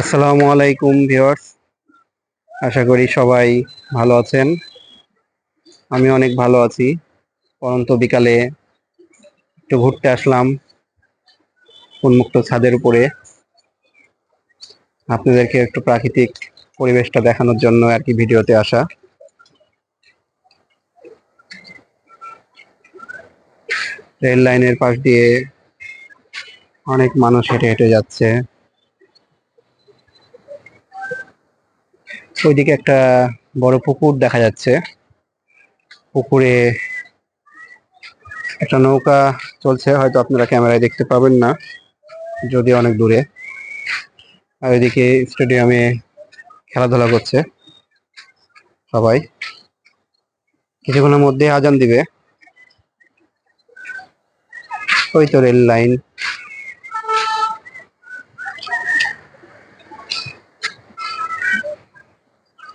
আসসালামু আলাইকুম ভিউয়ার্স। আশা করি সবাই ভালো আছেন। আমি অনেক ভালো আছি। পরন্ত বিকালে একটু ঘুরতে আসলাম উন্মুক্ত ছাদের উপরে। আপনাদেরকে একটু প্রাকৃতিক পরিবেশটা দেখানোর জন্য আর কি ভিডিওতে আসা। রেল লাইনের পাশ দিয়ে অনেক মানুষ হেঁটে হেঁটে যাচ্ছে। ওইদিকে একটা বড় পুকুর দেখা যাচ্ছে। পুকুরে একটা নৌকা চলছে, হয়তো আপনারা ক্যামেরায় দেখতে পাবেন না যদি অনেক দূরে। আর ওইদিকে স্টেডিয়ামে খেলাধুলা করছে সবাই। কিছুক্ষণের মধ্যে আজান দিবে। ওই তো রেল লাইন।